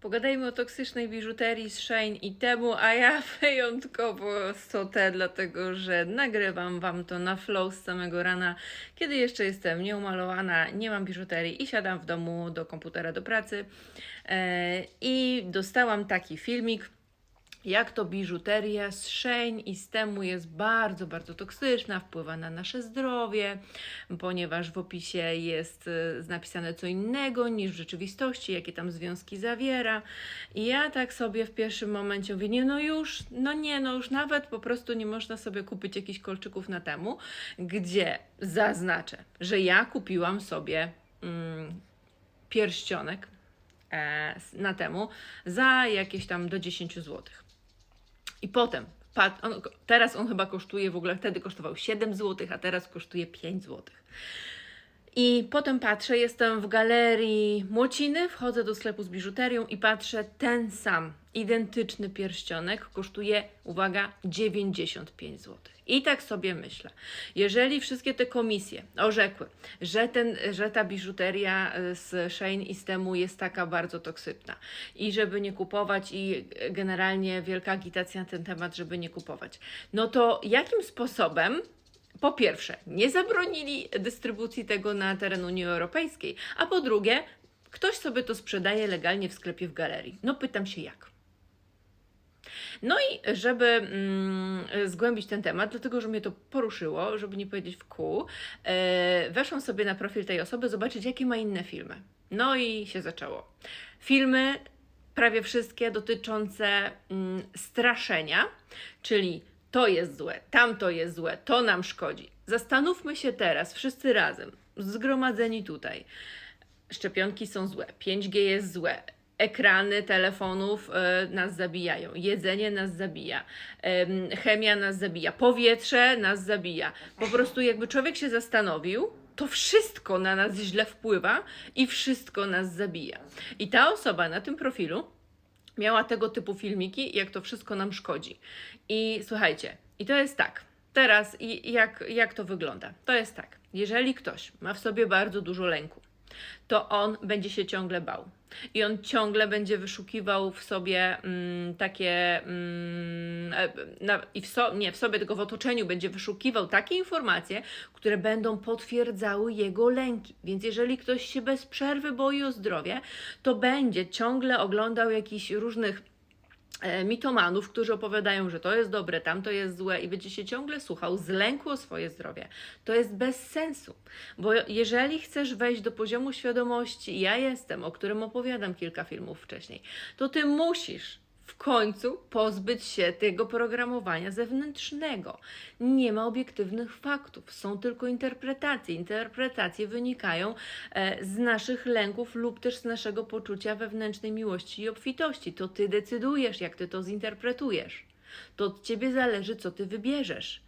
Pogadajmy o toksycznej biżuterii z Shane i temu, a ja wyjątkowo sotę, dlatego że nagrywam Wam to na flow z samego rana, kiedy jeszcze jestem nieumalowana, nie mam biżuterii i siadam w domu do komputera do pracy. E, I dostałam taki filmik, jak to biżuteria z Shane i z temu jest bardzo, bardzo toksyczna, wpływa na nasze zdrowie, ponieważ w opisie jest e, napisane co innego niż w rzeczywistości, jakie tam związki zawiera. I ja tak sobie w pierwszym momencie mówię, nie no już, no nie, no już nawet po prostu nie można sobie kupić jakichś kolczyków na temu, gdzie zaznaczę, że ja kupiłam sobie mm, pierścionek e, na temu za jakieś tam do 10 złotych. I potem, teraz on chyba kosztuje, w ogóle wtedy kosztował 7 zł, a teraz kosztuje 5 zł. I potem patrzę, jestem w galerii Młociny, wchodzę do sklepu z biżuterią i patrzę, ten sam, identyczny pierścionek kosztuje, uwaga, 95 zł. I tak sobie myślę, jeżeli wszystkie te komisje orzekły, że, ten, że ta biżuteria y, z Shane i z temu jest taka bardzo toksyczna i żeby nie kupować i generalnie wielka agitacja na ten temat, żeby nie kupować, no to jakim sposobem po pierwsze, nie zabronili dystrybucji tego na teren Unii Europejskiej, a po drugie, ktoś sobie to sprzedaje legalnie w sklepie w galerii. No pytam się jak. No i żeby mm, zgłębić ten temat, dlatego że mnie to poruszyło, żeby nie powiedzieć w kół, e, weszłam sobie na profil tej osoby, zobaczyć jakie ma inne filmy. No i się zaczęło. Filmy prawie wszystkie dotyczące mm, straszenia, czyli to jest złe, tamto jest złe, to nam szkodzi. Zastanówmy się teraz, wszyscy razem, zgromadzeni tutaj. Szczepionki są złe, 5G jest złe, ekrany telefonów e, nas zabijają, jedzenie nas zabija, em, chemia nas zabija, powietrze nas zabija. Po prostu jakby człowiek się zastanowił, to wszystko na nas źle wpływa i wszystko nas zabija. I ta osoba na tym profilu miała tego typu filmiki, jak to wszystko nam szkodzi. I słuchajcie, i to jest tak. Teraz i jak, jak to wygląda? To jest tak. Jeżeli ktoś ma w sobie bardzo dużo lęku, to on będzie się ciągle bał. I on ciągle będzie wyszukiwał w sobie mm, takie, mm, e, na, i w so, nie w sobie, tylko w otoczeniu będzie wyszukiwał takie informacje, które będą potwierdzały jego lęki. Więc jeżeli ktoś się bez przerwy boi o zdrowie, to będzie ciągle oglądał jakichś różnych mitomanów, którzy opowiadają, że to jest dobre, tamto jest złe i będzie się ciągle słuchał z lęku o swoje zdrowie. To jest bez sensu, bo jeżeli chcesz wejść do poziomu świadomości, ja jestem, o którym opowiadam kilka filmów wcześniej, to ty musisz w końcu pozbyć się tego programowania zewnętrznego. Nie ma obiektywnych faktów, są tylko interpretacje. Interpretacje wynikają e, z naszych lęków lub też z naszego poczucia wewnętrznej miłości i obfitości. To ty decydujesz, jak ty to zinterpretujesz. To od ciebie zależy, co ty wybierzesz.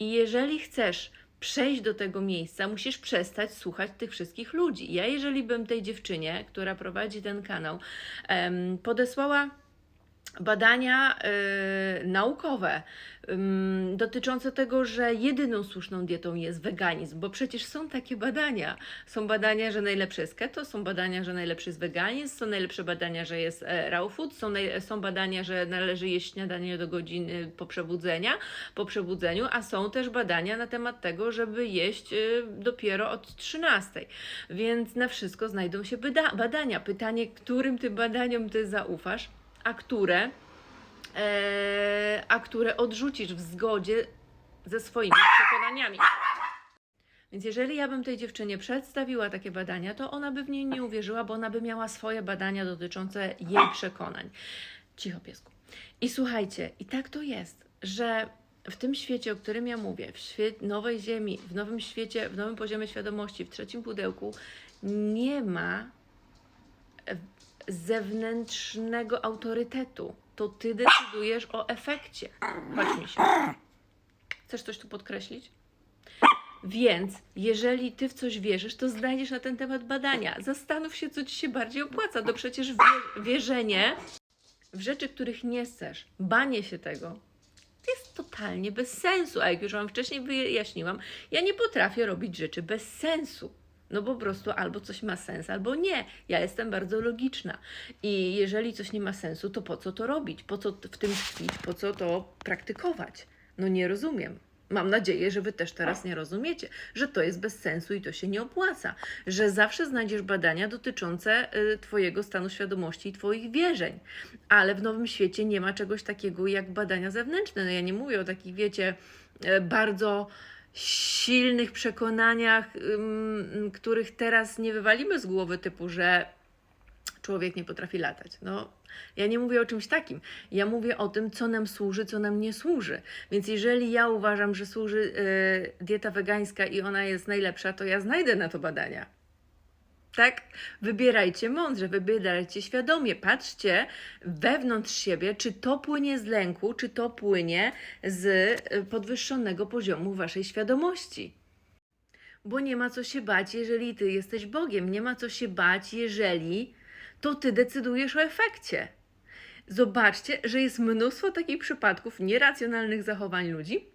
I jeżeli chcesz przejść do tego miejsca, musisz przestać słuchać tych wszystkich ludzi. Ja, jeżeli bym tej dziewczynie, która prowadzi ten kanał, podesłała badania y, naukowe dotyczące tego, że jedyną słuszną dietą jest weganizm, bo przecież są takie badania. Są badania, że najlepsze jest keto, są badania, że najlepszy jest weganizm, są najlepsze badania, że jest e, raw food, są, są badania, że należy jeść śniadanie do godziny po przebudzenia, po przebudzeniu, a są też badania na temat tego, żeby jeść y, dopiero od 13. Więc na wszystko znajdą się badania. Pytanie, którym tym badaniom ty zaufasz? A które, e, a które odrzucisz w zgodzie ze swoimi przekonaniami. Więc jeżeli ja bym tej dziewczynie przedstawiła takie badania, to ona by w nie nie uwierzyła, bo ona by miała swoje badania dotyczące jej przekonań. Cicho piesku. I słuchajcie, i tak to jest, że w tym świecie, o którym ja mówię, w nowej ziemi, w nowym świecie, w nowym poziomie świadomości, w trzecim pudełku, nie ma zewnętrznego autorytetu. To ty decydujesz o efekcie. Chodź mi się. Chcesz coś tu podkreślić? Więc jeżeli ty w coś wierzysz, to znajdziesz na ten temat badania. Zastanów się, co ci się bardziej opłaca. To przecież wie- wierzenie w rzeczy, których nie chcesz, banie się tego, jest totalnie bez sensu. A jak już Wam wcześniej wyjaśniłam, ja nie potrafię robić rzeczy bez sensu. No po prostu albo coś ma sens, albo nie. Ja jestem bardzo logiczna. I jeżeli coś nie ma sensu, to po co to robić? Po co w tym tkwić? Po co to praktykować? No nie rozumiem. Mam nadzieję, że Wy też teraz nie rozumiecie, że to jest bez sensu i to się nie opłaca, że zawsze znajdziesz badania dotyczące y, Twojego stanu świadomości i Twoich wierzeń, ale w nowym świecie nie ma czegoś takiego jak badania zewnętrzne. No ja nie mówię o takich, wiecie, y, bardzo silnych przekonaniach, których teraz nie wywalimy z głowy, typu, że człowiek nie potrafi latać. No, ja nie mówię o czymś takim. Ja mówię o tym, co nam służy, co nam nie służy. Więc jeżeli ja uważam, że służy e, dieta wegańska i ona jest najlepsza, to ja znajdę na to badania. Tak? Wybierajcie mądrze, wybierajcie świadomie. Patrzcie wewnątrz siebie, czy to płynie z lęku, czy to płynie z e, podwyższonego poziomu waszej świadomości. Bo nie ma co się bać, jeżeli ty jesteś Bogiem. Nie ma co się bać, jeżeli to ty decydujesz o efekcie. Zobaczcie, że jest mnóstwo takich przypadków nieracjonalnych zachowań ludzi,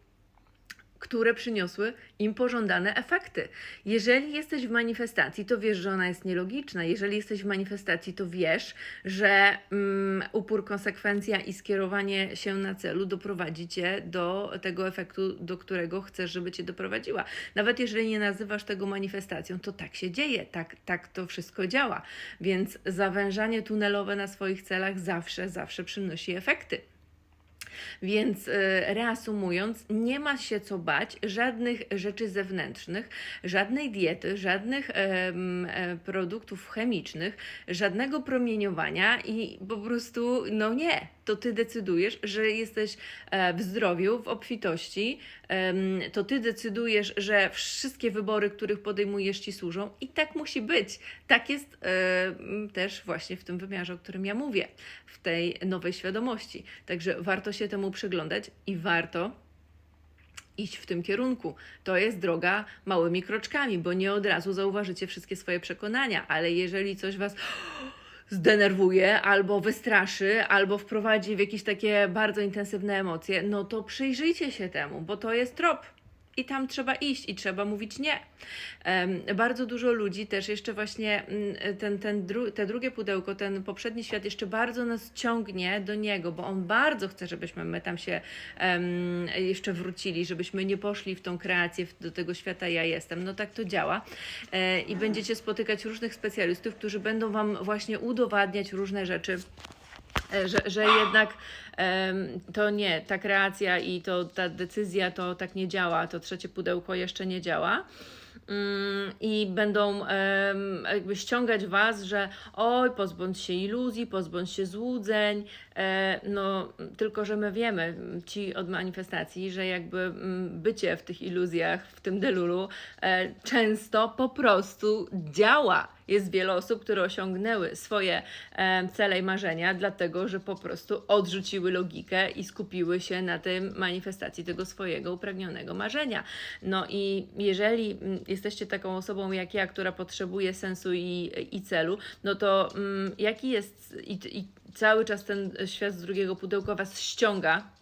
które przyniosły im pożądane efekty. Jeżeli jesteś w manifestacji, to wiesz, że ona jest nielogiczna. Jeżeli jesteś w manifestacji, to wiesz, że mm, upór, konsekwencja i skierowanie się na celu doprowadzi cię do tego efektu, do którego chcesz, żeby cię doprowadziła. Nawet jeżeli nie nazywasz tego manifestacją, to tak się dzieje, tak, tak to wszystko działa. Więc zawężanie tunelowe na swoich celach zawsze, zawsze przynosi efekty. Więc e, reasumując, nie ma się co bać żadnych rzeczy zewnętrznych, żadnej diety, żadnych e, produktów chemicznych, żadnego promieniowania i po prostu, no nie, to ty decydujesz, że jesteś e, w zdrowiu, w obfitości, to ty decydujesz, że wszystkie wybory, których podejmujesz, ci służą i tak musi być. Tak jest e, też właśnie w tym wymiarze, o którym ja mówię, w tej nowej świadomości. Także warto się temu przyglądać i warto iść w tym kierunku. To jest droga małymi kroczkami, bo nie od razu zauważycie wszystkie swoje przekonania, ale jeżeli coś was zdenerwuje, albo wystraszy, albo wprowadzi w jakieś takie bardzo intensywne emocje, no to przyjrzyjcie się temu, bo to jest trop. I tam trzeba iść i trzeba mówić nie. Bardzo dużo ludzi też jeszcze właśnie mm, ten, ten dru, te drugie pudełko, ten poprzedni świat jeszcze bardzo nas ciągnie do niego, bo on bardzo chce, żebyśmy my tam się jeszcze wrócili, żebyśmy nie poszli w tą kreację, do tego świata ja jestem. No tak to działa. E, I będziecie spotykać różnych specjalistów, którzy będą Wam właśnie udowadniać różne rzeczy że, że jednak em, to nie, ta kreacja i to ta decyzja to tak nie działa, to trzecie pudełko jeszcze nie działa. Mm, I będą jakby ściągać was, że oj, pozbądź się iluzji, pozbądź się złudzeń. E, no, tylko że my wiemy, ci od manifestacji, że jakby mm, bycie w tych iluzjach, w tym delulu, e, często po prostu działa. Jest wiele osób, które osiągnęły swoje e, cele i marzenia, dlatego że po prostu odrzuciły logikę i skupiły się na tym manifestacji tego swojego upragnionego marzenia. No i jeżeli mm, jesteście taką osobą jak ja, która potrzebuje sensu i, i celu, no to mm, jaki jest i, i cały czas ten świat z drugiego pudełka was ściąga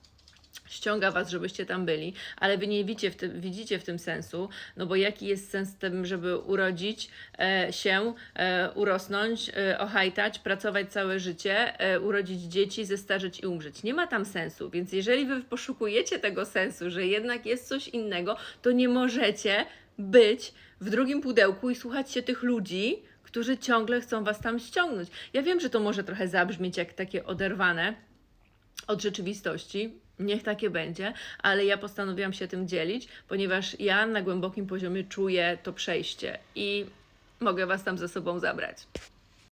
ściąga was, żebyście tam byli, ale wy nie widzicie w tym, widzicie w tym sensu, no bo jaki jest sens tym, żeby urodzić e, się, e, urosnąć, e, ohajtać, pracować całe życie, e, urodzić dzieci, zestarzeć i umrzeć. Nie ma tam sensu, więc jeżeli wy poszukujecie tego sensu, że jednak jest coś innego, to nie możecie być w drugim pudełku i słuchać się tych ludzi, którzy ciągle chcą was tam ściągnąć. Ja wiem, że to może trochę zabrzmieć jak takie oderwane, od rzeczywistości. Niech takie będzie, ale ja postanowiłam się tym dzielić, ponieważ ja na głębokim poziomie czuję to przejście i mogę Was tam ze sobą zabrać.